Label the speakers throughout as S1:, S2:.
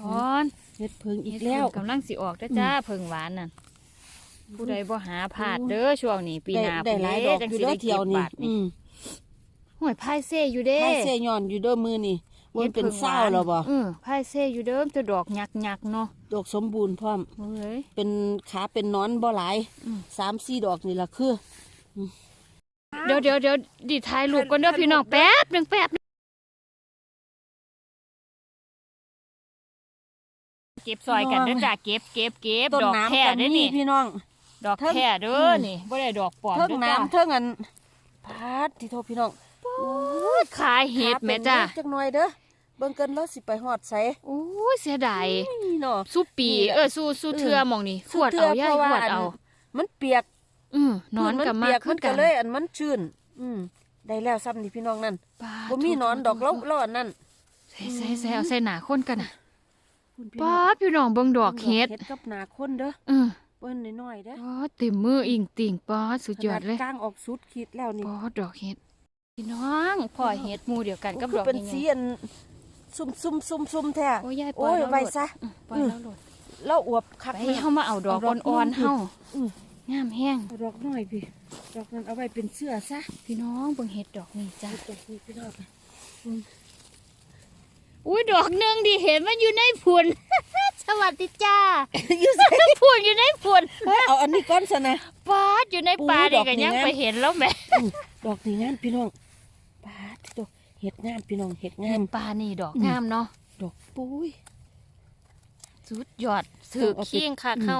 S1: ตอน
S2: เฮ็ดเพิงอี
S1: เฮ็
S2: ก
S1: ด
S2: แล้ว
S1: เพิ่งกำลังสิออกเด้อจ้าเพิ่งหวานน่ะผู้ใดบ่หาพลาดเด้อช่วงนี้ปีหน้า
S2: ได้ได้หลายดอก
S1: จัง
S2: อยู่
S1: สิ
S2: เด้อ
S1: ได้
S2: เที่
S1: เก็
S2: ยว
S1: บ
S2: นี่
S1: บาท
S2: อื
S1: นี่
S2: ม
S1: ห้วยพายเซ่อยู่เด้
S2: ถ้าเสยย้อนอยู่เด้อมือนี่บนเป็นเศร้าแล้วบ่
S1: เออพายเซ่อยู่เด้อแต่ดอกยักๆเนาะ
S2: ดอกสมบูรณ์พร้อม
S1: เฮ้ย
S2: เป็นขาเป็นหนอนบ่หลาย
S1: อืม
S2: สามสี่ดอกนี่ล่ะคือ
S1: เดี๋ยวเดี๋ยวเดี๋ยวดิถ่ายรูปก่อนเด้อพี่น้องแป๊บหนึงแป๊บ เก็บซอยกันเด้อจ้าเก็บเก็บเก็บ
S2: ต้น
S1: ดอก
S2: น้ำ
S1: แค่
S2: กัน
S1: เด้อ
S2: นี่
S1: นี่
S2: พี่น้อง
S1: ดอก
S2: เทิง
S1: แค่เด้
S2: อื
S1: อ
S2: ม
S1: นี่บ่ได้ดอกปลอม
S2: เทิง
S1: เด้อจ้า
S2: น้ำเทิงอันพาดที่โทษพี่น้อง
S1: ขายเห็ดแม่จ้า
S2: ขเป็นเล็กจักหน่อยเด้อเบิ่งเกินแล้วสิไปฮอดไส
S1: โอ้ยเสียดาย
S2: นี่เนาะ
S1: สู้ปี
S2: นี่แหละ
S1: เออสู้สู้เทือหมองนี่ขวด
S2: สุ
S1: เอา
S2: ทื่
S1: ย่าย
S2: พระ
S1: ขวดเอา
S2: นมันเปียก
S1: อืมนอน
S2: พื้
S1: กับ
S2: มั
S1: มา
S2: เปียก
S1: ขึ้
S2: มันน
S1: กั
S2: ก็
S1: น
S2: เลย อันมันชื้นอืมได้แล้วซ้ำนี่พี่น้องนั่น
S1: ปา
S2: บ่มีหนอนดอกแล้วแล้วอันนั้น
S1: ใส่ใส่ใส่เอาใส่หนาคนกันน่ะ
S2: คุณพี่
S1: ป้า
S2: น้อง
S1: บพี่น้องเบิ่งดอกเฮ็ด
S2: เฮ็ดกับหนาคนเด้อ
S1: เออ
S2: เปิ้นน้อยๆเด้อ
S1: ป้าเต็มมืออิงติ่งป้าดสุดยอดเลย
S2: ขนากลางออกสุดคิดแล้วนี่
S1: ป้าดดอกเฮ็ดพี่น้องพ่อเฮ็ดหมู่เดียวกันกับ
S2: คื
S1: ด
S2: อ
S1: อก
S2: เป็น
S1: นี้
S2: สีอันซุ่มซุ่มซุ่มซุ่มๆแท้
S1: โอ้ยยายปล่
S2: โอ้
S1: อย
S2: ย
S1: แล้ว
S2: ไว้
S1: โลด
S2: ซะ
S1: อืมปล่อยแล้วโลด
S2: แล้วอวบคัก
S1: ไป
S2: แม่
S1: เฮามาเอาดอก
S2: เอาดอก
S1: อ่อน
S2: นู่น
S1: ๆเฮา
S2: อืม
S1: งามแห้ง
S2: เอาดอกน้อยพี่ดอกนั้นเอาไว้เป็นเสื้อซะ
S1: พี่น้องเบิ่งเฮ็ดดอกนี้จ้า
S2: ดอกนี้พี่น้อง
S1: อุ้ยดอกหนึงดิเห็นมันอยู่ในผุน สวัสดีจ้า
S2: อยู่ใส่
S1: ผุนอยู่ในผุน
S2: เอาอันนี้ก่อนซะนะ
S1: ป้าดอยู่ในป่า
S2: อุ้ยด
S1: นี่
S2: อก
S1: ก็
S2: นี้
S1: ยัง
S2: งาม
S1: ไปเห็นแล้วแหม่
S2: อืมดอกนี้งามพี่น้องปาดที่ดอกเห็ดงามพี่น้องเห็ดงา
S1: เห็
S2: ม
S1: นป่านี่ดอก
S2: อืม
S1: งามเนาะ
S2: ดอกปุ้ย
S1: สุดยอดถือ
S2: เอาไป
S1: เคียงค่ะ
S2: อืม
S1: เข้า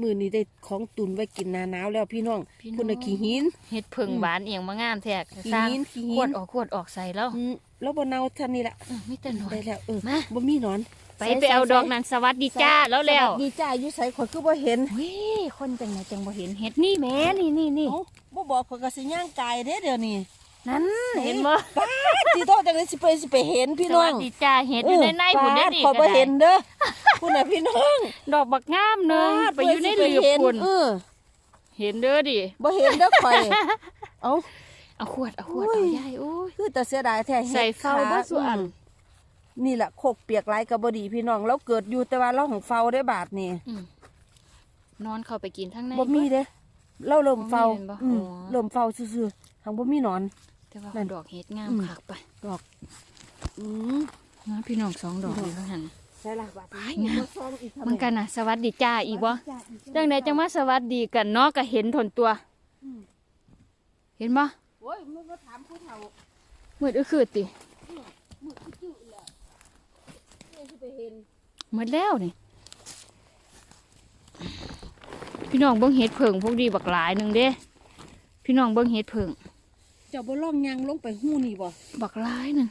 S2: มือนี้ได้ของตุนไว้กินหนาหนาวแล้วพี่น้อง
S1: พี่น้อง
S2: คุณน่ะขี้หิน
S1: เห็ดผึ่ง
S2: อืม
S1: หวานเอียงมางามแท้
S2: ขี้
S1: สร้าง
S2: หินขี้
S1: ข
S2: หิ
S1: วด
S2: น
S1: ออกขวดออกใส่แล้ว
S2: อืมแล้วบ่เนาเท่านี้ละ
S1: เออไม่แต่น้อย
S2: ได้แล้วเออ
S1: มา
S2: บ่มีหนอน
S1: ไป
S2: ใส่
S1: ไปเอา
S2: ใส่
S1: ดอกนั้นสวัสดีจ้าแล้วแล้ว
S2: สสดีจ้าอยู่ไสข่อยคือบ่เห็น
S1: วิคนจังไหนจังบ่เห็นเห็ดนี่แหม่นี่นี่นี่
S2: เอ้าบ่บอกข่อยก็สิย่างกายเด้เดี๋ยวนี้
S1: นั่นเห็นบ่
S2: ที่โตจังได๋สิไปสิไปเห็นพี่
S1: ส
S2: น้อ
S1: วั
S2: ง
S1: สดีจ้าเห็ดอยู่ในในผุนได้ดิ
S2: ข่อย
S1: ก็
S2: บ่
S1: ได้
S2: เห็นเด้อคุณน่ะพี่น้อง
S1: ดอกบักงามหนึงไปอยู่ในเหลือบ
S2: เห็น
S1: ผุน
S2: เออ
S1: เห็นเด้อดิ
S2: บ่เห็นเด้อข่อยเอ้า
S1: เอาขวดเอาขวด
S2: อุ้
S1: เอา
S2: ย
S1: ยายโอ้ย
S2: คือแต่เสียดายแท้ฮ็ด
S1: ใส่เฝ้า
S2: ข
S1: บ่สุอัน
S2: มนี่แหละโคกเปียกหลายกับบดีพี่น้องเราเกิดอยู่แต่ว่าเราของเฝ้าได้บาทนี่
S1: อืมนอนเข้าไปกินทั้งใน
S2: บ่มีเด้เราเริ่มเฝ้า
S1: บ่มีเห็นบ่
S2: อืม
S1: อ๋อ
S2: เริ่มเฝ้าซื่อๆทางบ่มีหนอน
S1: แต่ว่า
S2: นั่น
S1: ดอกเห็ดงาม
S2: อืม
S1: คักไป
S2: ดอกอืม
S1: นะพี่น้องสองดอกนี่ว่าหั่น
S2: ใช่ละบาท
S1: ไปงาม
S2: บ่ซ่ออีกทำไมั
S1: นกันนะสวัสดีจ้าอีกบ่
S2: จ้ะอีก
S1: จังไดจังมาสวัสดีกันเนาะก็เห็นทนตัว
S2: อืม
S1: เห็นบ่
S2: โอ้ยมึงก็ถามผู้เฒ่า
S1: มืดอึคือติ
S2: มึงจื้อๆแล้วเนี่ยสิไปเห็น
S1: มืดแล้วนี่พี่น้องเบิ่งเห็ดเผิงพวกดีบักหลายหนึงเด้พี่น้องเบิ่งเห็ดเผิง
S2: เจ้าบ่ลองยางลงไปหู้นี่บ่
S1: บักหลายหนึง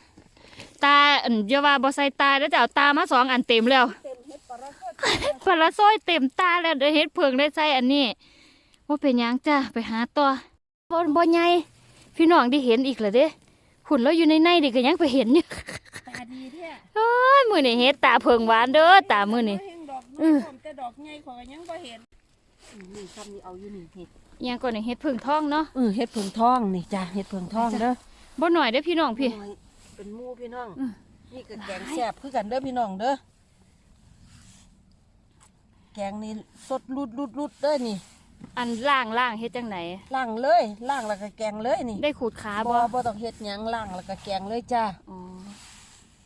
S1: ตาอันอย่าว่าบ่ใส่ตาแล้วจะเอาตามาสองอันเต็มแล้ว
S2: เต็มเฮ็ดปลาร้าก็
S1: ปลาซ้อยเต็มตาแล้วเดี๋ยวเห็ดเผิงได้ใส่อันนี้ว่าเป็นหยังจ้าไปหาตัวบ่บ่ใหญ่พี่น้องได้เห็นอีกแล้วเด้หุ่นเราอยู่ในในดิก็ยังไปเห็นอยู่
S2: ตาดีแท้
S1: โอ้ยมือนี่เฮ็ดตาเพิงหวานเด้อตามือนี่
S2: เห็ดอก
S1: เอ
S2: น้อย
S1: อ
S2: พร้อมแต่ดอกใหญ่ข่อยก็ยังบ่เห็นอืมนี่คำนี้เอาอยู่นี่เห็ด
S1: ยังก่อนนี่เฮ็ดเพิงทองเนาะ
S2: เออเห็ดเผืองทองนี่จ้ะเห็ดเผืองทองเด้อ
S1: บ่หน่อยเด้อพี่น้องพี่
S2: น้อยเป็นหมู่พี่น้อง
S1: อืม
S2: นี่ก็แกงแซ่บคือกันเด้อพี่น้องเด้อแกงนี่สดรุดรุดรุดเด้อนี่
S1: อันล่างล่างเฮ็ดจังไหน
S2: ล้างเลยล้างแล้วก็แกงเลยนี่
S1: ได้ขูดขา
S2: บ่
S1: บ่
S2: บ่ต้องเฮ็ดหยังล้างแล้วก็แกงเลยจ้า
S1: อ๋อ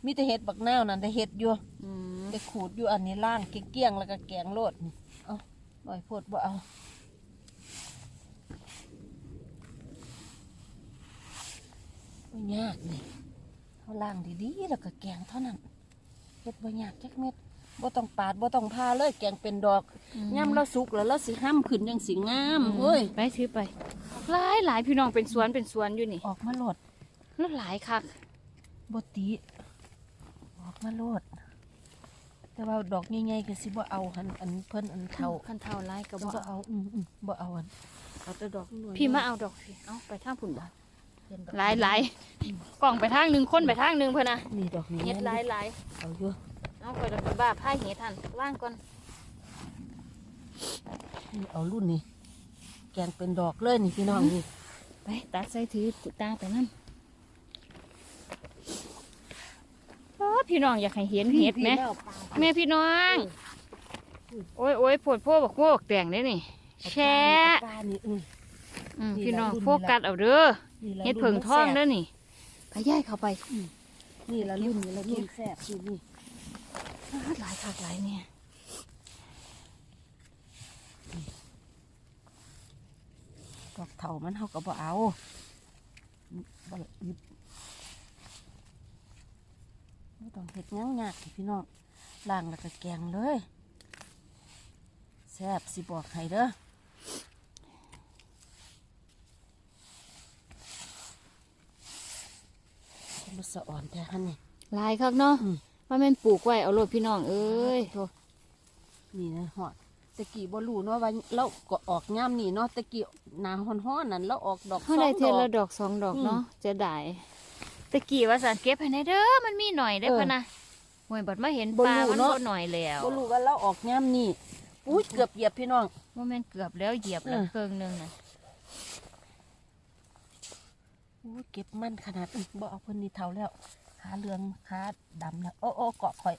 S2: มีแต่เห็ดบักนาวนั่นได้เฮ็ดอยู่
S1: อืม
S2: ได้ขูดอยู่อันนี้ล้างเกลี้ยงๆแล้วก็แกงโลดนี่เอาบ่อยโพดบ่เอา บ่ยากนี่เอาล้างดีๆแล้วก็แกงเท่านั้นเฮ็ดบ่ยากจักเม็ดบ่ต้องปาดบ่ต้องพาเลยแกงเป็นดอกย่ำเราสุกแล้วเราสิห้ำขึ้นจังสิงามเฮ้ย
S1: ไปถือไปหลายหลายพี่น้องเป็นสวนเป็นสวนอยู่นี่
S2: ออกมาโลด
S1: แล้วหลายคัก
S2: บ่ติออกมาโลด แต่ว่าดอกใหญ่ๆก็สิบ่เอาหันอันเพิ่นอันเฒ่า
S1: คันเท่าหลายก็
S2: ก็
S1: บ่
S2: บ่เอาอืมอืมบ่เอาอันเอาแต่ดอกน้อยๆ
S1: พี่มาเอาดอกพี่เอาไปทางพุ่นบ่
S2: เห็นดอก
S1: หลายหลายกล่องไปทางหนึงคนไปทางหนึงเพิ่นน่ะ
S2: นี่ดอกนี้
S1: เฮ็ดหลายหลาย
S2: เอาอยู่
S1: เอาไปดอกบ้าผ้าเฮ็ดหั่นว่างก่อน
S2: นี่เอารุ่นนี้แกงเป็นดอกเลยนี่พี่น้องนี่
S1: ไปตัดใส่ถือตาไปนั่นพี่น้องอยากให้เห็นเห็ดไหม
S2: แล้วปลา
S1: แม่พี่น้องโอ้ยโอ้ยปวดพวกบอกพวกแตงได้นี่แช่
S2: ปลานี่อืม
S1: อืม
S2: นี่
S1: พี่น้อง
S2: ละรุ่น
S1: โฟกัสเอาเด้อ
S2: นี่ละ
S1: เห็ดเผิงทอง
S2: รุ่น
S1: เด้อนี่พย่ายเข้าไป
S2: นี่ละรุ่นนี่ละรุ่นแซ่บนี่นี่
S1: อ้าหลายคักหลายเนี่ย
S2: ดอกเถามันเฮาก็บ่เอาบ่ละอึดไม่ต้องเห็ดหยังยากพี่น้องล้างแล้วก็แกงเลยแซ่บสิบอกให้เด้อ มันสะอ่อนแท้ฮันนี่
S1: หลายคักเนาะ
S2: อืม
S1: ว่าแม่นปลูกไว้เอาโลดพี่น้องเอ้ยโธ่
S2: นี่นะฮอดตะกี้บ่รู้เนาะว่าเราก็ออกย่ามนี่เนาะตะกี้หนาฮ้อนๆนั่นเราออกดอก
S1: เขาได้
S2: สอง
S1: เทยนละ
S2: ด
S1: ด
S2: อก
S1: อกสองดอก
S2: อืม
S1: เนาะจะได้ตะกี้ว่าสันเก็บให้ในเด้อมันมีหน่อยได้อ
S2: เออ
S1: พะนะหวยบัดมาเห็น
S2: บ่
S1: ปลา
S2: รู้
S1: มัน
S2: เนาะ
S1: ก็หน่อยแล้ว
S2: บ่รู้ว่าเราออกย่ามนี่อุ้ยเกือบเหยียบพี่น้อง
S1: ว่าแม่นเกือบแล้วเหยียบแล้ว
S2: เออ
S1: เครื่องหนึงน่ะ
S2: อุ้ย เก็บมันขนาดอื้อบ่เอาเพิ่นนี่เท่าแล้วขาเหลืองขาดำแล้ว โอ้โอ้เกาะข่อย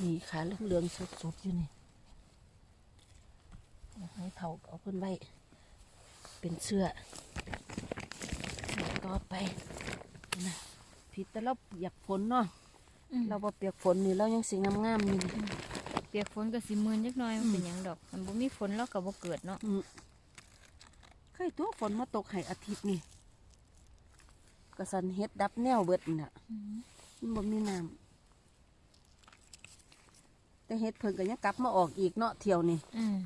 S2: นี่ขาเหลืองเหลืองๆสดๆอยู่นี่อยากให้เท่าก็เอาเพิ่นไว้ เป็นเสื้อเสื้อต่อไปนะผิดแต่เราเปียกฝนเนาะ
S1: อืม
S2: เราบ่เปียกฝนนี่เรายังสิงามๆอยู่นี่
S1: เปียกฝนก็สิมืนจักหน่อยมันเป็นหยังดอก มันบ่มีฝนแล้วก็บ่เกิดเนาะ
S2: อืม เคยตัวฝนมาตกให้อาทิตย์นี่กระสันเฮ็ดดับแนวเบิดนี่น่ะมันบ่มีน้ำแต่เฮ็ดเพิ่นก็ยังกลับมาออกอีกเนาะเที่ยวนี่
S1: อืม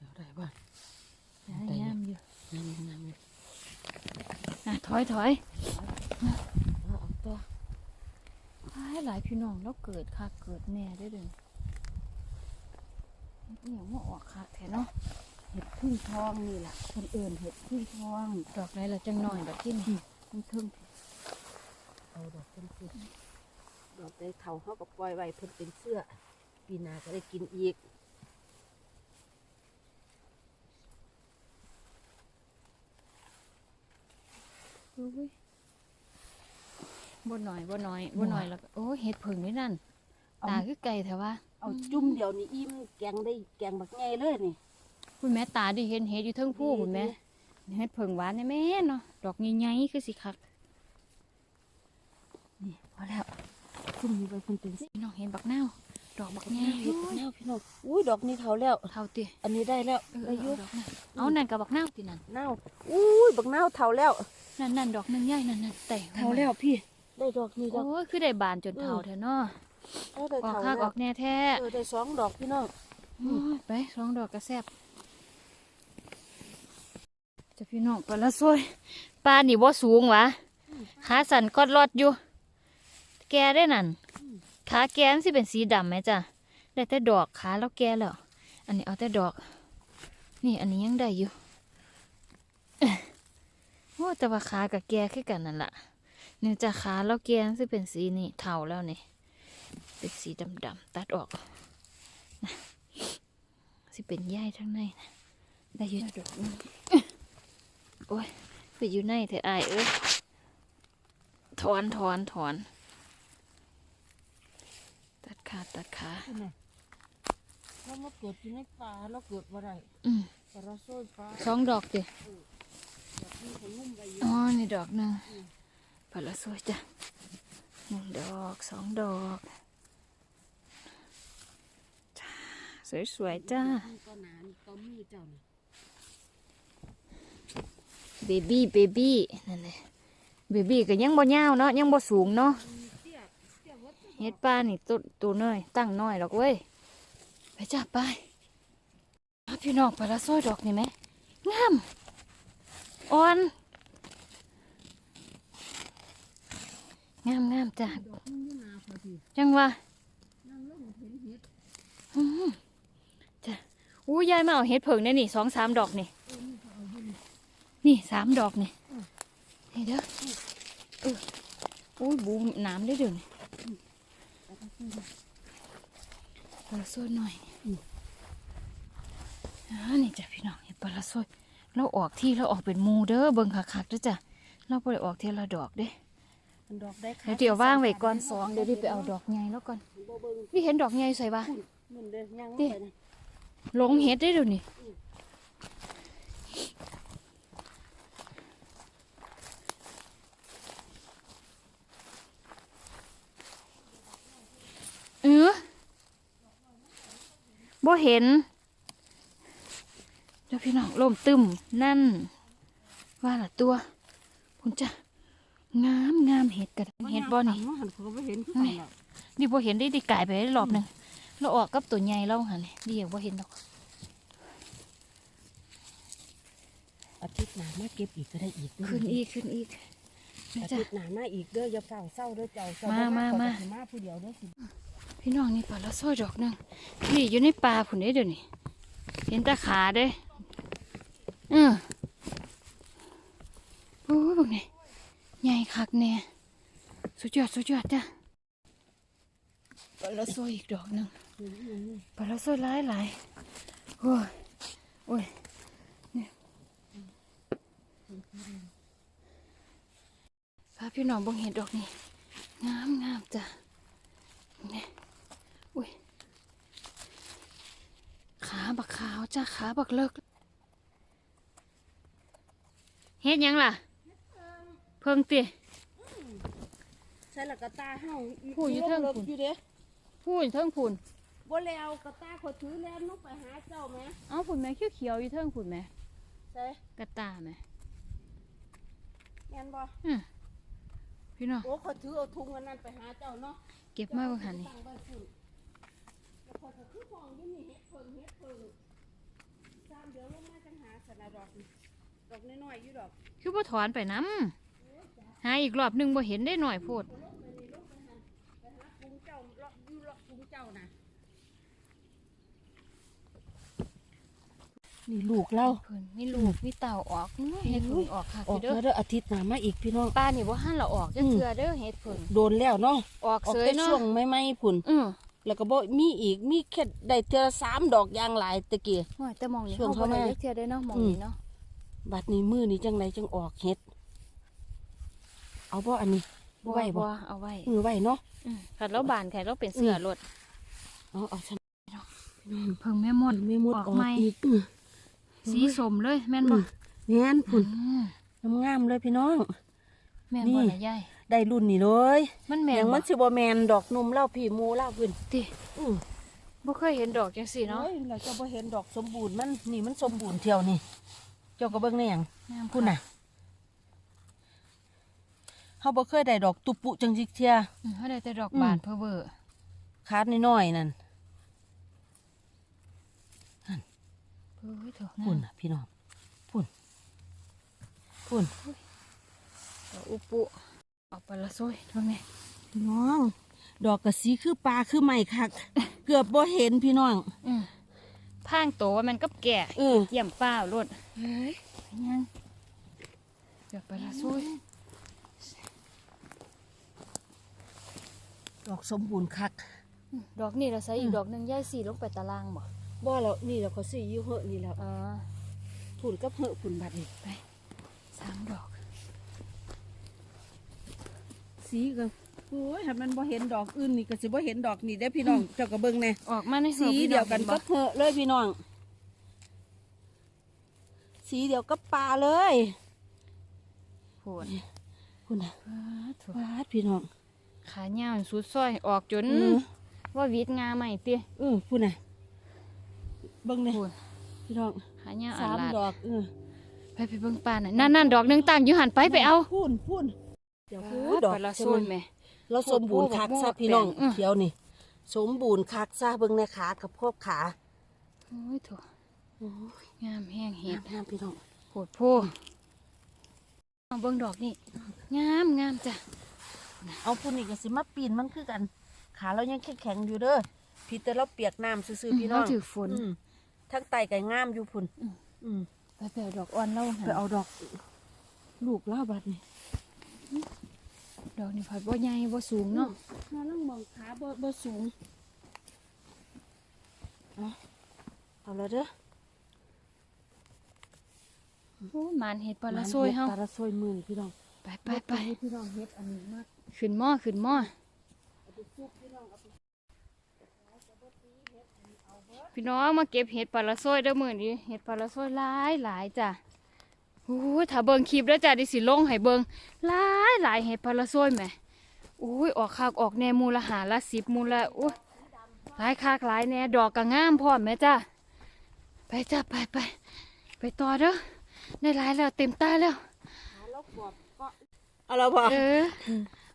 S2: เดี๋ยวได้บ่
S1: ได้ยามอยู่
S2: น้ำน้ำเนี่ย
S1: อะถอยถอย
S2: เอาเอาตัว
S1: หลายหลายพี่น้องแล้วเกิดคักเกิดแน่ได้อเด้อนี่ยังมาออกคักแท้เนาะ
S2: เห็ดพึ่งทองนี่ล่ะคนเอื่นเห็ดพึ่งทอง
S1: ดอกไหนละจังหน่อยดอกที่นี่
S2: มันทึ่งเอาดอกเพิ่นสิดอกได้เท่าเฮาก็ปล่อยไว้เพิ่นเป็นเสื้อ ปีหน้าก็ได้กินอีก
S1: อุ้ย บ่หน่อยบ่หน่อยบ่หน่อยแล้วก็โอ้เห็ดผึ่งนี่นั่น
S2: เอา
S1: ตาคือไก่แถวว่า
S2: เอาจุ่มเดียวนี่อิ่มแกงได้แกงบักใหญ่เลยนี่
S1: คุณแม่ตาดิเห็นเห็ดอยู่เทั้งผู้คุณแม่เห็ดผึ่งหวานนี่แม่เนาะดอกใหญ่ๆคือสิคัก
S2: นี่พอแล้วจุ่มนี้ไปเพิ่นเป็นสิ
S1: พี่น้องเห็นบักนาวดอกบักใหญ่
S2: เห็ดบักนาวพี่น้องอุ้ยดอกนี้เท่าแล้ว
S1: เท่าติ
S2: อันนี้ได้แล้ว
S1: เออ
S2: ได้อ
S1: เอา
S2: ยู่
S1: ดอกนั้นเอานั่นกับบักนาวตินั่น
S2: นาวอุ้ยบักนาวเท่าแล้ว
S1: นั่นนั่นดอกนึงใหญ่นั่นนั่นแต่
S2: เท่าแล้วพี่ ได้ดอกนี้ดอก
S1: โอ้ยคือได้บานจนเท่าแท้เนาะ
S2: เออได้
S1: ออก
S2: เท่า
S1: คัก
S2: แล้
S1: อ
S2: ว
S1: อกแน่แท้
S2: เออได้สองดอกพี่น้อง
S1: โอ้ยไปสองดอกก็แซ่บจะพี่น้องปลาละซวยปลานี่บ่สูงหวะขาสั่นกอดรอดอยู่ แกได้นั่นขาแกมันสิเป็นสีดำไหมจ้ะได้แต่ดอกขาแล้วแกแล้วอันนี้เอาแต่ดอก นี่อันนี้ยังได้อยู่เอ้อโอ้แต่ว่าขากับแกคือกันนั่นล่ะ นี่จะขาแล้วแกมันสิเป็นสีนี่เทาแล้วนี่เป็นสีดำๆตัดออกนะสิเป็นใยทั้งในนะได้อยู่ดอกหนึงโอ้ยไปอยู่ในเถอะอายเอ้ยถอนถอนถอนตัดขาตัดขา
S2: แล้วมาเกิดอยู่ในป่าแล้วเกิดบ่ได้
S1: อืม
S2: แต่เราโซ่ปลา
S1: สองดอกดิ
S2: ดอกนี้เขางุ่มไว้อยู่
S1: อ๋อนี่ดอกหนึ่ง พอละสวยจ้ะหนึ่งดอกสองดอกจ้าสวยๆจ้า
S2: ก็นานก็มือเจ้านี่
S1: เบบี้เบบี้นั่นแหละเบบี้ก็ยังบ่ยาวเนาะยังบ่สูงเนาะ
S2: เฮ็
S1: ดป้านี่ตัวตัวน้อยตั้งน้อยหรอกเว้ยไปจ้าไปหาพี่น้องปละซอยดอกนี่ไหมงามอ่อน งามงามจ้ะ
S2: ดอกนี้นาพอดี
S1: จังว่า
S2: นั่งลงเห็นเห็ด
S1: อืมจ้ะอู้ยายมาเอาเฮ็ดเผิงได้นี่สองสามดอกนี่
S2: เออนี่เขาเอาอยู่นี่
S1: นี่สามดอกนี่
S2: อืม
S1: นี่เด้อเอออุ้ยบูมน้ำได้เดี๋ยวนี้
S2: แต่ก็คือ
S1: ปลาโซยหน่อย
S2: อืม
S1: อ่านี่จ้ะพี่น้องเห็ดปลาโซยเราออกที่เราออกเป็นหมูเด้อเบิ่งคักๆเด้อจ้ะเราบ่ไปออกเทีละดอกเด้
S2: มันดอกได้ค่ะ
S1: เดี๋ยวว่างไว้ก่อนสองเดี๋ยวดิไปเอาดอกใหญ่แล้วก่อน
S2: บ่เบิ่ง
S1: นี่เห็นดอกใหญ่ใส่ปะ
S2: มันเด้อย่างลง
S1: ติ
S2: ไปนะ
S1: หลงเห็ดได้ดี๋ยนี้เออบ่เห็นเดี๋ยวพี่น้องลมตึมนั่น ว่าละตัวคุณจ้ะ งามงามเห็ดกันเห็ดบ่นี่
S2: ว่าหันเขาก็บ่เห็นคือกัน
S1: นี่
S2: แล้ว
S1: นี่บ่เห็นได้ดีกายไปได้รอบหนึ่งเราออกกับตัวใหญ่เราหันนี่ดีอย่างบ่เห็นดอก
S2: อาทิตย์หน้ามาเก็บอีกก็ได้อีกเด้
S1: ขึ้นอีกขึ้นอีกนี่
S2: อา
S1: จ้ะ
S2: ทิตย์หน้ามาอีกเด้ออย่าเฝ้าเศร้าเด้อเจ้าเจ้
S1: มามามา
S2: ขอแต่สิมาผู้เดียวเด้อสิ
S1: พี่น้องนี่ปลาละซ้อยดอกหนึงนี่อยู่ในป่าผุนเด้เดี๋ยวนี้เห็นแตาขาเด้เออโอ้ยพวกนี้ ใหญ่คักแน่สุดยอดสุดยอดจ้ะปลาละซ้อยอีกดอกหนึ่งปลาละซ้อยหลายหลายโอ้ยโอ้ยนี่พาพี่น้องบังเห็นดอกนี้งามงามจ้ะเนี่ยอุ้ยขาบักขาวจ้าขาบักเลิกเฮ็ดยังล่ะ เพิ่งติ
S2: ใช่ละกระตาเฮา
S1: ผู้อยู่เทิง
S2: ลบ
S1: พุ่น
S2: อยู่เด้
S1: พูนเทิงพูน
S2: บ่แล้วกระตาขอถือแลนลงไปหาเจ้าแม่
S1: เอ้าพูนแม่เขียวเขียวๆอยู่เทิงพูนแม่
S2: ใช่
S1: กระตาแม่
S2: แม่นบ่
S1: อือพี่น้อง
S2: โอ้ขอถือเอาถุงอันนั้นไปหาเจ้าเนาะ
S1: เก็บมาเบิ่งหันนี่
S2: ตั้งไว้พุ่นแล้วพอจะคือฟองอยู่นี่เฮ็ดเพิ่งเฮ็ดเพิ่งสามเดี๋ยวลงมาจังหาสนะดอกนี่ดอกน้อยๆอยู่ดอก
S1: คือบ่ถอนไปน้ำ หาอีกรอบหนึงบ่เห็นได้หน่อยโพด
S2: ไปหาปุงเจ้าเลาะอยู่เลาะปุงเจ้านะนี่ลูกเรา
S1: เพิ่นมีลูกมีเต่าออกอื้อเฮ็ดเพิ่งออกค่ะ
S2: ออก
S1: พี่เด้อ
S2: มาเด้ออาทิตย์หน้ามาอีกพี่น้อง
S1: ป้านี่บ่หันเราออกจัง
S2: อืม
S1: เทื่อเด้อเฮ็ดเพิ่ง
S2: โดนแล้วเนาะ
S1: ออก
S2: ออก
S1: เสย
S2: แต่
S1: เนาะ
S2: ช่วงไม่ไม่ๆพุ่น
S1: อือ
S2: แล้วก็บ่มีอีกมีแค่ได้เทื่อละสามดอกอยางหลายตะกี้
S1: โอ้ยแต่หมองนี้
S2: ช่วง
S1: เฮาบ่ได้
S2: เข้ามา
S1: เล็กเทื่อได้เนาะหมอง
S2: อืม
S1: นี้เนาะ
S2: บัดนี้มือนี้จังไรจังออกเฮ็ด เอาบ่อันนี้บ่ไหวบ่
S1: เอาไว้
S2: มือไหวเนาะ
S1: อืมคันเราบานแค่เราเป็นเสือรถ
S2: เอาเอาฉัน
S1: เพิ่งแม่มด
S2: ไม่หมด
S1: อ
S2: อ
S1: อ
S2: อกก
S1: ใหม่
S2: อีกอื้อ
S1: สีสมเลยแม่นบ่
S2: แม่นพุ่น
S1: อืม
S2: งามๆเลยพี่น้อง
S1: แม่น
S2: นี่
S1: บ่ล่ะยาย
S2: ได้รุ่นนี่เลย
S1: มันแม่น
S2: ยัง
S1: บ่
S2: มันสิบ่แมนดอกนุ่มเล่าพี่หมูเล่าพื้น
S1: ติ
S2: อือ
S1: บ่เคยเห็นดอกจังซี่เนาะ
S2: เฮ้ยเราจะบ่เห็นดอกสมบูรณ์มันนี่มันสมบูรณ์เที่ยวนี่เจ้าก็เบิ่งได้หยัง
S1: งาม
S2: พุ่นน่ะ เฮาบ่เคยได้ดอกตุปุจังสิเที่ย
S1: อืมเฮาได้แต่ดอก
S2: อืม
S1: บานเพ้อเบ้อ
S2: คาดน้อยๆนั่น
S1: เฮ้ยเถอะ
S2: พุ่นน่ะพี่น้องพุ่นพุ่น
S1: ดอกอุปุเอาไปละซอยเท่านี้
S2: พี่น้อง ดอกกระสีคือปลาคือไม้คัก เกือบบ่เห็นพี่น้อง
S1: อืมพางโตว่ามันกับแก่
S2: เออ
S1: เกี่ยมเปล่ารถ
S2: เฮ้ย
S1: ไปยังเดี๋ยวไปละซอย
S2: ดอกสมบูรณ์คัก
S1: อืมดอกนี่เราใส่อีกดอกหนึงยายสีลงไปตารางบ่
S2: บ่แล้วนี่แล้วก็สิอยู่เหอะนี่แล้ว
S1: อ๋อ
S2: พุ่นกับเหอะพุ่นบัดนี้
S1: สามดอก
S2: สีก็โอ้ยถ้ามันบ่เห็นดอกอื่นนี่ก็สิบ่เห็นดอกนี่เด้อพี่น้องเจ้าก็เบิ่งแน่
S1: ออกมาใน
S2: สีเดียวกันกับเหอะเลยพี่น้อง สีเดียวกับปลาเลย
S1: โผน
S2: พุ่นน่ะ
S1: ถูก
S2: วาดพี่น้อง
S1: ขาเงาวสุดซอยออกจน
S2: เออ
S1: ว่าวิดงาใหม่เตี้ย
S2: เออพุ่นน่ะเบิ่งแน่
S1: โผน
S2: พี่น้อง
S1: ขาเงาวอั
S2: สานม
S1: ลาด
S2: ดอกเออ
S1: ไปไปเบิ่งปลาหน่อยนั่นนั่นดอกหนึงตั้งอยู่หันไปไปเอา
S2: พุ่นพุ่นเดี๋ยวพูด
S1: ด
S2: ด
S1: อ
S2: อกก
S1: ละ
S2: จะ
S1: โซ
S2: มันน
S1: แม่
S2: เราสมบูรณ์คักซะ
S1: โพดโพด
S2: พี่น้อง
S1: แปลงอื้อ
S2: เขียวนี่ สมบูรณ์คักซะเบิ่งในขากับพวกขา
S1: โอ้ยโถูก
S2: โอ้ย
S1: งามแห้งเห็
S2: เห็
S1: ด
S2: ดงามพี่น้อง
S1: โผดโพเอาเบิ่งดอกนี่งามงามจ้ะ
S2: เอาพุ่นนี่ก็สิมาปีนมันคือกัน ขาเรายังแข็งๆอยู่เด้อพี่แต่เราเปียกน้ำซื่อๆพี่น้อง
S1: เราถือฝน
S2: อืมทั้งไตไก่งามอยู่พุ่น
S1: อืม
S2: อืม
S1: ไปไปเอาดอกอ่อนเล่าหัน
S2: ไปเอาดอกลูกเล่าบัดนี่
S1: ดอกนี่ผัดบ่ใหญ่บ่สูงเนาะ
S2: มาลังมองขาบ่บ่สูงเอาแล้วเด้อ
S1: โอ้ยมานเฮ็ดปลาละซวยเฮา
S2: ปลาละซวยมือนี่พี่น้อง
S1: ไปไปไป
S2: พี่น้องเฮ็ดอันนี้มาก
S1: ขึ้นหม้อขึ้นหม้อพี่น้องมาเก็บเห็ดปลาละซวยเด้อมื้อนี้เห็ดปลาละซวยหลายหลายจ้ะโอ้ยถ้าเบิ่งคลิปแล้วจ้ะดิสิลงให้เบิ่งหลายหลายเห็ดปลาละซวยแหมโอ้ยออกคากออกแน่มูละหาละสิบมูละโอ้ยหลายคากหลายแน่ดอกก็งามพร้อมแม่จ้ะไปจ้ะไปไปไปต่อเด้อได้หลายแล้วเต็มตาแล้ว
S2: เอาแล้วบ่
S1: เออ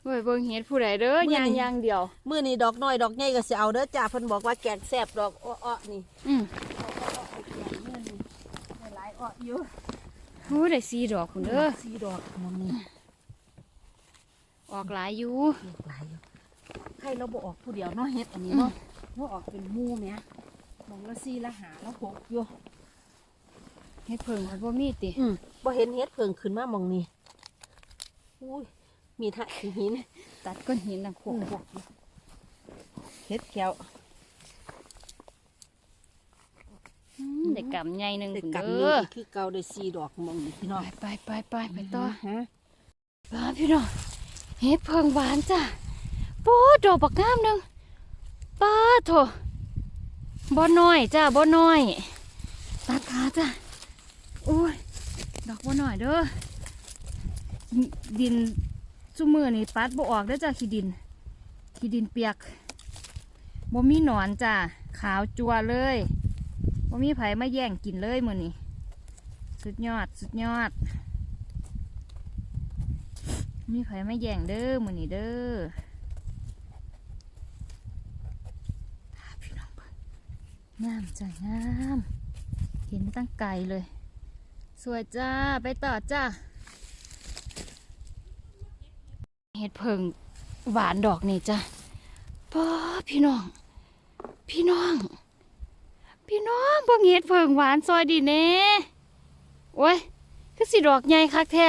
S1: เว้ยเบิ่งเห็ดผู้ใดเด้อ
S2: มื้อนี้
S1: ยางอยางเดียว
S2: มื้อนี้ดอกน้อยดอกใหญ่ก็สิเอาเด้อจ้าเพิ่นบอกว่าแกงแซ่บดอกอ้อๆนี่
S1: อืม
S2: หลายอ้ออยู่
S1: โอ้ได้สีดอกคุณเด้อ
S2: สี่ดอกมองนี่
S1: ออกหลายอยู่
S2: เรียกหลายอยู่ใครเราบ่ออกผู้เดียวเนาะเฮ็ดอันนี้เนาะว่าออกเป็นหมู่แหมมองละสี่ละหาละหกอยู่
S1: เฮ็ดเพิ่งมันบ่มีติ
S2: อืมบ่เห็นเฮ็ดเพิ่งขึ้นมามองนี่อุ้ย มีทะหิน
S1: ตัดก้อนหินดังโขก
S2: เฮ็ดแก้ว
S1: อืมได้กำใหญ่หนึง
S2: ได้
S1: คุณ
S2: กัน
S1: เด้
S2: นี่
S1: อ
S2: คือเก่าได้สี่ดอกมองนี่พี่น้อง
S1: ไปไปไปไปไปต่อ
S2: ฮะ
S1: ป้าพี่น้องเฮ็ดเพิ่งหวานจ้ะโป๊ดดอกบักงามหนึงป้าโถบ่น้อยจ้าบ่น้อยตัดขาจ้ะโอ้ยดอกบ่น้อยเด้อดิน ซุมือนี่ปัดบ่ออกเด้จ้ะขี้ดิน ขี้ดินเปียกบ่มีหนอนจ้ะขาวจัวเลยบ่มีไผมาแย่งกินเลยมือนี้สุดยอดสุดยอด มีไผมาแย่งเด้อมือนี้เด้อพาพี่น้องเบิ่งงามจ้ะงาม เห็นตั้งไกลเลย สวยจ้าไปต่อจ้า เห็ดเพิงหวานดอกนี่จ้ะป้าพี่น้อง พี่น้อง พี่น้องเบิ่เห็ดเพิงหวานซอยดีเน่โอ้ยคือสิดอกใหญ่คักแท้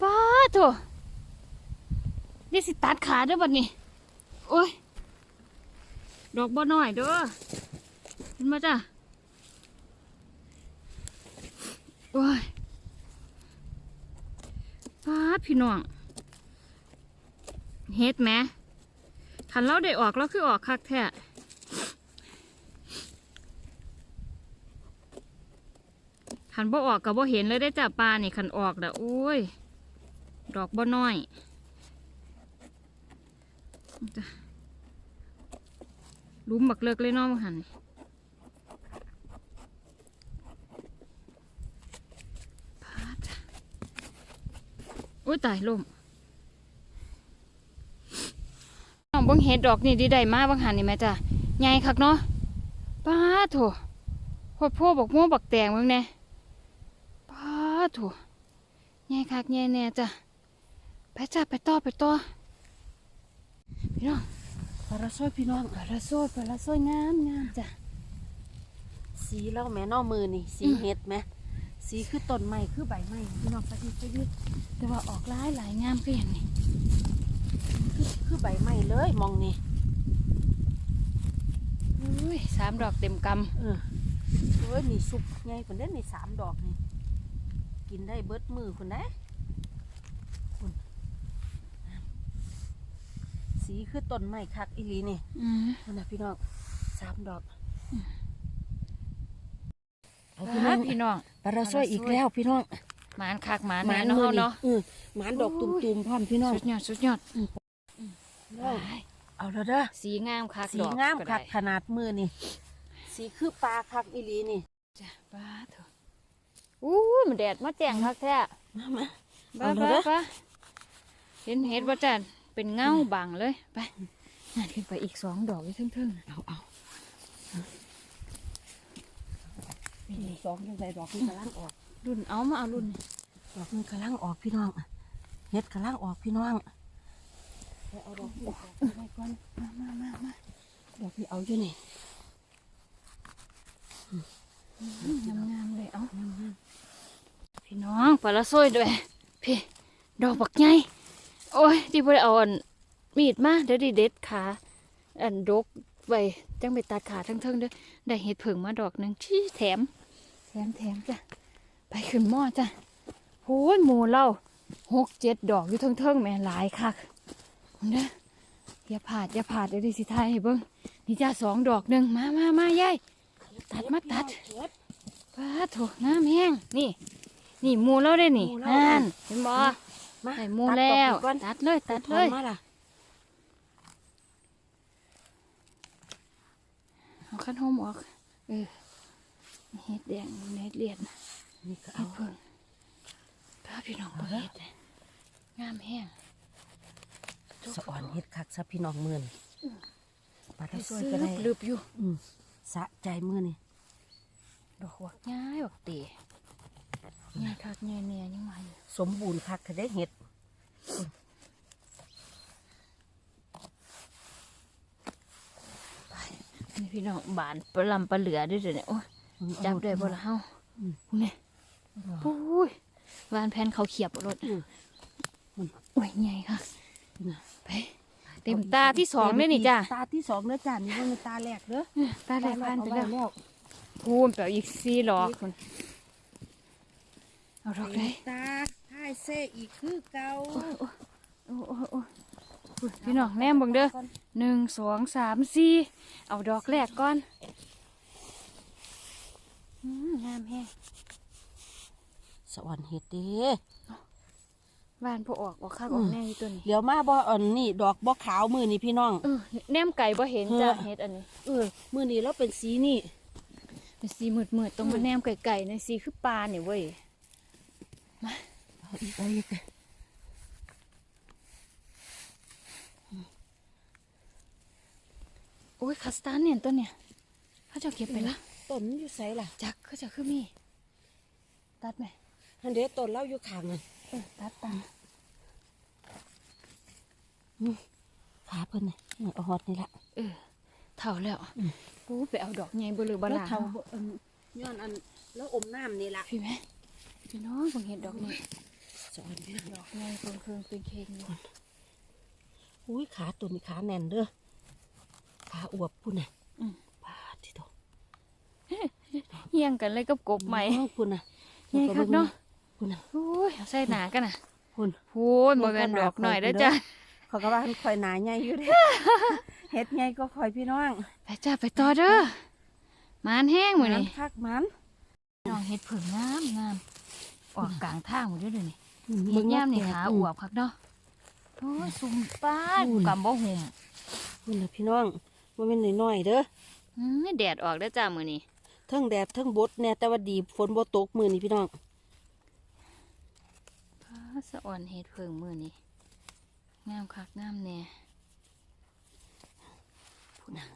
S1: ป้าโถนี่สิตัดขาเด้อบัดนี้ โอ้ย ดอกบ่น้อยเด้อเห็นมาจ้ะโอ้ยป้าพี่น้อง เฮ็ดไหมคันเราได้ออกเราคือออกคักแท้คันบ่ออกก็บ่เห็นเลยได้จ้ะปลานี่คันออกน่ะโอ้ย ดอกบ่น้อยลุมบักเลิกเลยน้องหันอุ้ยตายล่มน้องเบิ่งเห็ดดอกนี่ดีได้มาบางหันนี่แม่จ้ะใหญ่คักเนาะป้าโถโพดโพบักม่วงบักแตงเบิ่งแน่ป้าโถใหญ่คักใหญ่แน่จ้ะไปจ้ะไปต่อไปต่อพี่น้อง
S2: ปลาละซอยพี่น้อง
S1: ปลาละโซยปลาละโซยงามงามจ้ะ
S2: สีเล่าแม่เนอมือนี่สี
S1: อืม
S2: เฮ็ดไหมสีคือต้นไม้คือใบไม้พี่น้องไปดิไปดิ
S1: แต่ว่าออกหลายหลายงามก็อย่างนี้
S2: คือคือใบไม้เลยมองนี่
S1: อุ้ยสามดอกเต็มก
S2: เออเอ้ยนี่สุกไงคนเด่นนี่สามดอกนี่กินได้เบิดมือคนได้คุณสีคือต้นไม้คักอีหลีนี่ำ
S1: อืม
S2: นั่นนะพี่น้องสามดอกเอา
S1: พี่
S2: พี่
S1: น้
S2: น้
S1: อ
S2: องง
S1: พี่น้อง
S2: ปลาละซอยอีกแล้วพี่น้อง
S1: หมานคักหมาน
S2: ห
S1: แน่
S2: มาน
S1: เนาะ
S2: มือ
S1: เฮา
S2: นี่
S1: เนาะ
S2: เออหมานดอกตุ่มๆพร้อมพี่น้อง
S1: สุดยอดสุดยอด
S2: เอาแล้วเด้อ
S1: สีงามคัก
S2: สี
S1: ดอก
S2: งาม
S1: ก็
S2: คั
S1: ได้
S2: กขนาดมือนี่ สีคือปลาคักอีหลีนี่
S1: จ้ะป้าเถอะอู้ยมันแดดมาแจ้งคักแท้
S2: มามา
S1: บ้า
S2: เอาเลย
S1: บ้า
S2: เด้อ
S1: บ้าเห็นเห็ดบ่จันเป็นเงาบังเลยไปงานขึ้นไปอีกสองดอกอยู่เทิงๆน่ะ
S2: เอาเอานี่สองยังใส่ดอกนี่กำลังออก
S1: รุ่นเอามาเอารุ่น
S2: ดอกนี่กำลังออกพี่น้องเฮ็ดกำลังออกพี่น้องไป เอาดอกนี่ออกไปก่อน
S1: มามามามา
S2: ดอกนี่เอาอยู่นี่
S1: งามงามๆเลยเอาพี่น้องปลาละโซยด้วยพี่ดอกบักใหญ่โอ้ยที่บ่ได้เอาอันมีดมาเดี๋ยวดิเด็ดขาอันดกไว้จังไปตัดขาทั้งเทิงๆเด้อได้เห็ดเผิงมาดอกหนึ่งชี้แถม แถมแถมจ้ะไปขึ้นหม้อจ้ะโอ้ยหมูเราหกเจ็ดดอกอยู่เทิงๆแม่หลายคัก เด้ออย่าผาดอย่าผาดเดี๋ยวดิสิทายให้เบิ่งนี่จ้าสองดอกหนึ่งมามามายายตัดมาตัด
S2: เก็บ
S1: ป้าโถน้ำแห้งนี่ นี่หมูเราได้นี่
S2: หมู่เรา
S1: นั่นเห็นบ่
S2: มา
S1: ใส่หมูแล้ว
S2: ตัด
S1: ตัดเลย
S2: ตั
S1: ตั
S2: ด
S1: ด
S2: เล
S1: เลยย
S2: มาล่ะ
S1: เอาขั้นหอมออกเออเห็ดแดงเห็ดเลียด
S2: นี่ก็
S1: เห็
S2: เอา
S1: ดเพิ่งป้าพี่น้องเบิ่งเห็ดเลยงามแห้ง
S2: สะอ่อนเฮ็ดคักซะพี่น้องมื้อนี่ปลา
S1: ไป
S2: ตะซ
S1: ซื้
S2: อย
S1: อ
S2: ก็ได้
S1: ลืบอยู่
S2: อืมสะใจมื้อนี่
S1: ดอกหักง่ายบักเตะง่ายคักง่ายเนี่ยยังมาอยู่
S2: สมบูรณ์คักก็ได้เฮ็ด
S1: นี่พี่น้องบานปลาลำปลาเหลือด้วยเดี๋ยวนี้โอ้ยจับได้บ่ละเฮานี่ปุ้ยบานแผ่นเขาเขียบรถ
S2: อืม
S1: โอ้ยใหญ่ค่ะไป เต็มตาที่สองเลยนี่จ้า
S2: ตาที่สองเด้อจ้านี่มันตาแรกเด้อ
S1: ตาแรกพันไปแล้ว
S2: แล้ว
S1: พูนไปเอาอีกสี่หลอกคุณเอาดอกได้
S2: ตาท้ายเซอีกคือเก่า
S1: โอ้โอ้โอ้อุ๊ยพี่น้องแนมเบิ่งเด้อหนึ่งสองสามสี่เอาดอกแรกก่อนอืมงามแฮง
S2: สะอ่อนเฮ็ดเด้
S1: บ้านพอออกออกข้างออกแน่อยู่ตัวนี้
S2: เดี๋ยวมาบ่อ่อนนี่ดอกบ่ขาวมือนี่พี่น้อง
S1: เออแนมไก่บ่เห็นจ้ะ
S2: เออ
S1: เฮ็ดอันนี้
S2: เออมือนี่เราเป็นสีนี่
S1: เป็นสีมืดๆตรงมาแนมไก่ๆในสีคือปลาเนี่ยเว้ย
S2: เอาอีกเอาอีก
S1: โอ้ยคัสตาร์ดเนี่ยตัวเนี่ยเขาเจะเก็บไปละ
S2: ต้นมันอยู่ไสล่ะ
S1: จักเขาเจะคือมี ตัดไหม
S2: อันเด้ต้นเราอยู่ข้างนั่น
S1: เออตัดตาม
S2: ขาเพิ่นน่ะนี่เอาฮอดนี่ล่ะ
S1: เออเท่าแล้วปูไปเอาดอกใหญ่บ่หรือบ
S2: แล้ว
S1: ลา
S2: เท่าเอิ่มย้อนอันแล้วอมน้ำนี่ล่ะ
S1: พี่แม่พี่น้องเพิ่งเห็นดอกนี้
S2: สะอ่อนพี่น้อง
S1: ดอกใหญ่เพิ่งเพิ่งเป็นเค้งอยู่
S2: อุ้ยขาตุ่นขาแน่นเด้อขาอวบพุ่นน่ะ
S1: อืม
S2: ปาดที่โต
S1: เฮียงกันเลยกับกบใหม่
S2: อื้อพุ่นน่ะ
S1: ใหญ่คักเนาะ
S2: พุ่นน่ะ
S1: โอ้ยเอาใส่หนากันน่ะ
S2: พุ่น
S1: พูนบ่แม่นดอกหน่อยเด้อจ้ะ
S2: เขาก็ว่าคอยหนาใหญ่อยู่เด้ เฮ็ดใหญ่ก็คอยพี่น้อง
S1: ไปจ้าไปต่อเด้อมานแห้งมื้อนี้
S2: คักมัน
S1: น้องเฮ็ดเผิงงามงามออกกลางทางหมดเด้อเดี๋ยวนี้
S2: อื
S1: เฮ็ดยามนี่
S2: แตก
S1: หาอวบคักเนาะโอ้ยสุ่มป้าด
S2: อืม
S1: กำบ่หุ่ม
S2: พุ่นน่ะพี่น้องบ่แม่นน้อยๆเด้อ
S1: อืมแดดออกเด้อจ้ามื้อนี้
S2: เทั้งแดดเทั้งบดแน่แต่ว่าดีฝนบ่ตกมื้อนี้พี่น้อง
S1: ป้าด สะอ่อนเฮ็ดเผิงมื้อนี้งามคักงามแน่ผู้นาง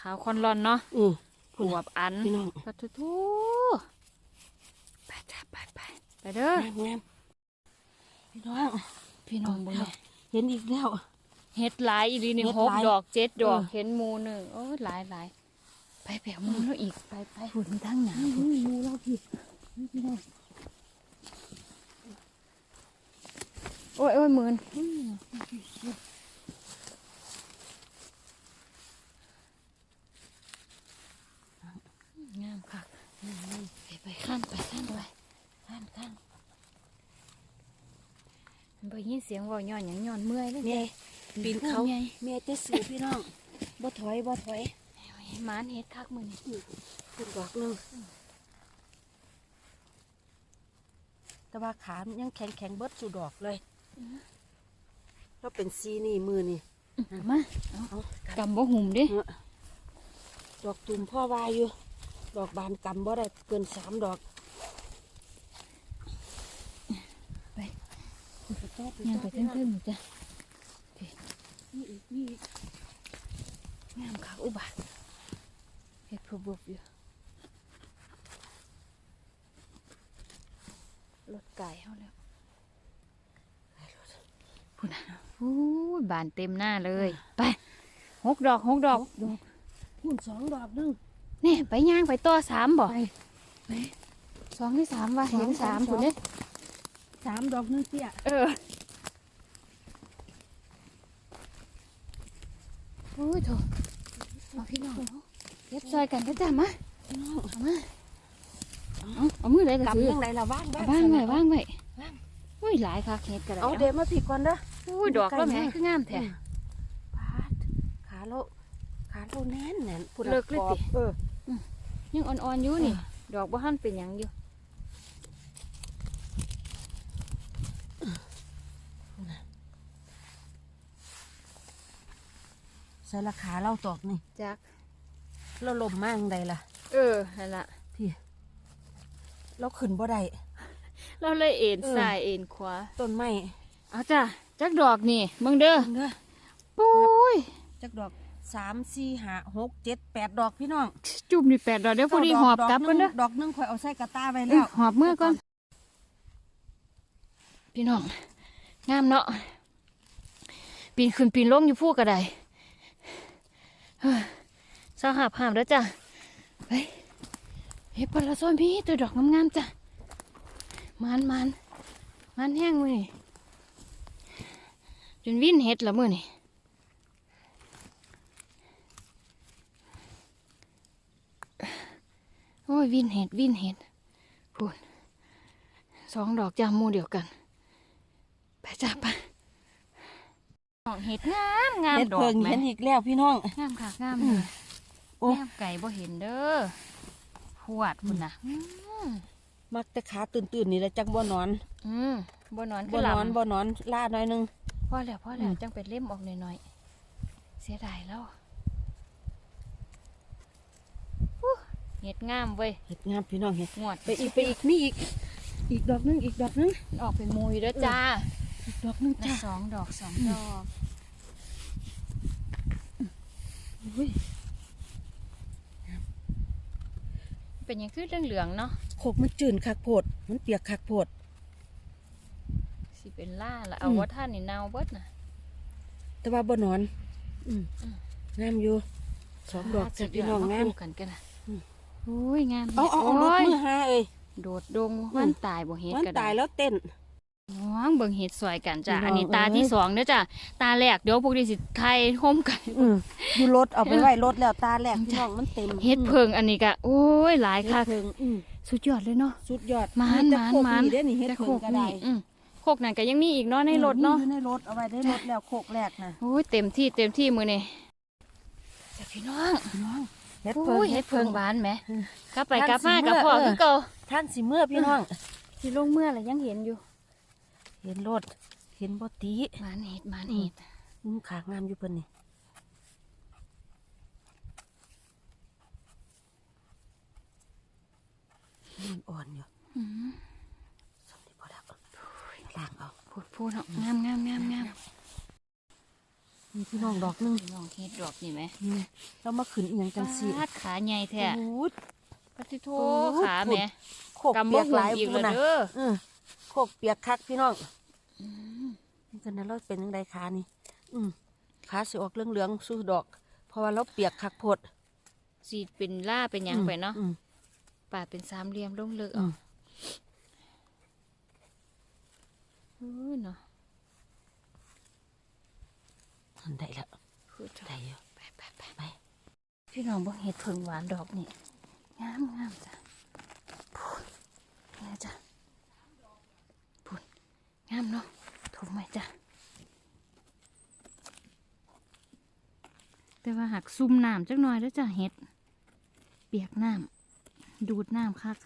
S1: ขาวคอนรอนเนาะ
S2: อือ
S1: อวบอัน
S2: พี่น้อง
S1: ปะทุทูไปจ้าไปไปไปเด้องา
S2: มๆพี่น้อง
S1: พี่น้องเบ่งแม่
S2: เห็นอีกแล้ว
S1: เฮ็ดหลายอีหลีนี่
S2: เฮ็ด
S1: หก
S2: หลาย
S1: ดอกเจ็ดดอก
S2: เออ
S1: เห็นหมูหนึ่งโอ้ยหลายหลายไปแปะมูแล้วอีกไปไปฝุ่นทั้งหนา
S2: อุ้ยมูเราพี่พี่น้อง
S1: โอ้ยโอ้ยหมื่นงามค่ะไปไปขั้นไปขั้นไปขั้นขั้นมันไปยินเสียงเว่าย้อนหยังย้อนเมื่อยเลย
S2: แม่ปีนเขา
S1: ไง
S2: แม่จะสูพี่น้องบ่ถอยบ่ถอย
S1: หมานเฮ็ดคักมือนี่
S2: พุ่นดอกหนึงแต่ว่าขามันยังแข็งแข็งๆเบิดสู่ดอกเลย เราเป็นซีนี่มือนี่
S1: มา
S2: เอา
S1: กำบ่หุ่มเดิ
S2: ดอกตุ่มพ่อวาอยู่ ดอกบานกำบ่ได้เกินสามดอก
S1: ไปย่างไปเพิ่มๆจ้ะ
S2: นี่อีกนี่อีก
S1: งามคักอุบาทเฮ็ดผู้บุบอยู่รถไก่เฮาแล้ว พูดนะอู้ยบานเต็มหน้าเลย ไปหกดอกหกดอก
S2: ดอกพุ่นสองดอกหนึง
S1: นี่ไปย่างไปต่อสามบ่
S2: ไป
S1: สองที่สามว่า
S2: สอง
S1: เห็นสาม
S2: สอง
S1: คุณเนี่ย
S2: สามดอกหนึงเตี้ย
S1: เออโอ้ยโถเอาพี่น้องเก็บซอยกันนะจ้ะมา
S2: พี่น้อง
S1: เอามาเอาเอามือได้ก็ซื้
S2: กำ
S1: อ
S2: ยังไงล่ะว่าง
S1: เอาว่างไว้ว่างไว้
S2: ว่าง
S1: อุ้ยหลายคักเฮ็ดก็ได้
S2: เอาเดี๋ยวมาผิดก่อนเด้อ
S1: อุ้ยดอกแล้วแม่คืองามแท้
S2: ปาดขาโลขาโลแน่นแน่นพูด
S1: เลิกเลยติ
S2: เออ
S1: ยังอ่อนๆอยู่นี่ ดอกบ่ทันเป็นหยังอยู่
S2: ใส่ละขาเราตอกนี่
S1: จัก
S2: เราลมมากใดล่ะ
S1: เออนั่นล่ะ
S2: พี่เราขึ้นบ่ได้
S1: เราเลยเอ็น
S2: เออ
S1: ซ้ายเอ็นขวา
S2: ต้นไม้
S1: เอาจ้ะจักดอกนี่เบิ่งเด้อ
S2: เด้อ
S1: ปุ้ย
S2: จักดอกสามสี่ห้าหกเจ็ดแปดดอกพี่น้อง
S1: จุ่มนี่แปดดอกเดี๋ยวพอดีหอบกลับกันเด้อ
S2: ดอกหนึงข่อยเอาใส่กระตาไว้
S1: เอ้
S2: แล้
S1: ยวหอบมือก่อน พี่น้อง งามเนาะ ปีนขึ้นปีนลงอยู่พูกกระไดเฮ้ยเศร้าหาบหามแล้วจ้ะไปเฮ้ยปลาส้มพี่ตัวดอกงามๆจ้ะ มันมันมันแห้งมือนี่จนวิ่นเห็ดละมือนี่โอ้ยวิ่นเห็ดวิ่นเห็ดพูดสองดอกจ้าหมูเดียวกัน ไปจ้าไปดอกเห็ดงามงาม
S2: เฮ็ด
S1: ดอก
S2: เพิ่ง
S1: ไหม
S2: เห็นอีกแล้วพี่น้อง
S1: งามค่ะงาม
S2: อื
S1: เล
S2: ม
S1: ย
S2: โอ้
S1: แนมไก่บ่เห็นเด้อพวดคุณนะอื ม
S2: มักแต่ขาตื่นๆนี่แหละจังบ่นอน
S1: อืมบ่นอน
S2: บ่
S1: คือน
S2: อน
S1: ลำ
S2: บ่นอนล่าหน่อยหนึง
S1: พอแล้วพอแล้ว
S2: อืม
S1: จังเป็นเล่มออกหน่อยๆเสียดายแล้วอู้เห็ดงามเว้ย
S2: เฮ็ดงามพี่น้องเฮ็ด
S1: งวด
S2: ไปอีกไปอีกมีอีก อีกดอกหนึงอีกดอกหนึง
S1: ออกเป็นมูอยู่เด้อจ้า
S2: อีกดอกหนึง
S1: ได้
S2: จ้า
S1: สองดอกสองดอก
S2: อุ้ย
S1: เป็นหยังคือเหลืองๆเนาะ
S2: โคกมันจืนคักโพด มันเปียกคักโพด
S1: สิเป็นล่าละเอา
S2: อืม
S1: ว่าท่านนี่เนาเบิดน่ะ
S2: แต่ว่าบ่นอน อืม
S1: อืม
S2: งามอยู่สองดอกจ้ะพี่น้องงาม
S1: คู่กันกันนะ
S2: อืม
S1: โอ้ยงาม
S2: เอาเอาเอารถ
S1: โย
S2: มือหาเอ้ย
S1: โดดดงมันตายบ่เฮ็ด
S2: มัน
S1: ก็
S2: ตา
S1: ได้
S2: ยแล้วเต้น
S1: น้องเบิ่งเฮ็ดสวยกันจ้ะ
S2: พี่น้อง
S1: อันนี้ตาที่
S2: เอ้ย
S1: สองเด้อจ้ะตาแรกเดี๋ยวพวกนี้สิไทยโฮมกัน
S2: อืมอยู่รถเอาไปไว้รถแล้วตาแรกพี่น้องมันเต็ม
S1: เฮ็ดเพิงอันนี้ก็โอ้ยหลาย
S2: เฮ็ด
S1: ค่ะ
S2: เพิงอืม
S1: สุดยอดเลยเนาะ
S2: สุดยอด
S1: มาน
S2: แต่
S1: มาน
S2: โคก
S1: มาน
S2: เด้อนี่เฮ็ด
S1: แต่
S2: เพิงก็ได้
S1: อืมโคกนั่นก็ยังมีอีกเนาะในรถเนาะ
S2: อยู่ในรถเอาไว้ได้รถแล้วโคกแรกนะ
S1: โอ้ยเต็มที่เต็มที่มื้อนี้จ้ะพี่น้อง
S2: พี่น้องเฮ็ด
S1: โอ้
S2: เพิง
S1: ยเฮ็ดเพิงบานแหม
S2: อืม
S1: กลับไป
S2: ท่าน
S1: กลับมา
S2: สิ
S1: กับ
S2: เมื่อ
S1: พ่อ
S2: เออ
S1: คือเก่า
S2: ท่านสิเมื่อพี่น้อง
S1: สิลงเมื่อแล้วยังเห็นอยู่
S2: เห็นรถเห็นบ่ตี
S1: มานเฮ็ดมานเฮ็ด
S2: อืมขางามอยู่เพิ่นนี่มันอ่อนอยู่
S1: อืม
S2: สมที่พอแล้วล้างเอา
S1: พูดพูดเนาะงามงามงามงาม
S2: มีพี่น้องดอกหนึง
S1: พี่น้องเฮ็ดดอกนี่ไหม
S2: นี่เรามาขึ้นอีหยังจังสิ
S1: ปาดขาใหญ่แท้
S2: โอ้ย
S1: ปฏิโท
S2: โอ้ย
S1: ขาแหม่
S2: โคก
S1: กำ
S2: เปี
S1: บ่
S2: ยก
S1: หุ่
S2: ห
S1: น
S2: ลาย
S1: อีก
S2: พู
S1: แล้ว
S2: นะ
S1: เด้อ
S2: เออโคกเปียกคักพี่น้องนี่กันนะเราเป็นยังไงขานี่ อืมขาสิออกเหลืองๆสู้ดอก เพราะว่าเราเปียกคักโพด
S1: สีเป็นล่าเป็นหยังไปเนาะ
S2: อืม
S1: ปาดเป็นสามเหลี่ยมลงเลิก
S2: อื
S1: เอา
S2: ม
S1: เออ เนาะ
S2: อืมได้แล้ว
S1: พูดเถอะ
S2: ได้อยู่
S1: ไปไปไป
S2: ไป
S1: พี่น้องบอกเห็ดเพิ่งหวานดอกนี่งามงามจ้ะพูดนี่จ้ะพูดงามเนาะถูกไหมจ้ะแต่ว่าหักซุ่มน้ำจักหน่อยแล้วจ้ะเห็ด เปียกน้ำดูดน้ำคัก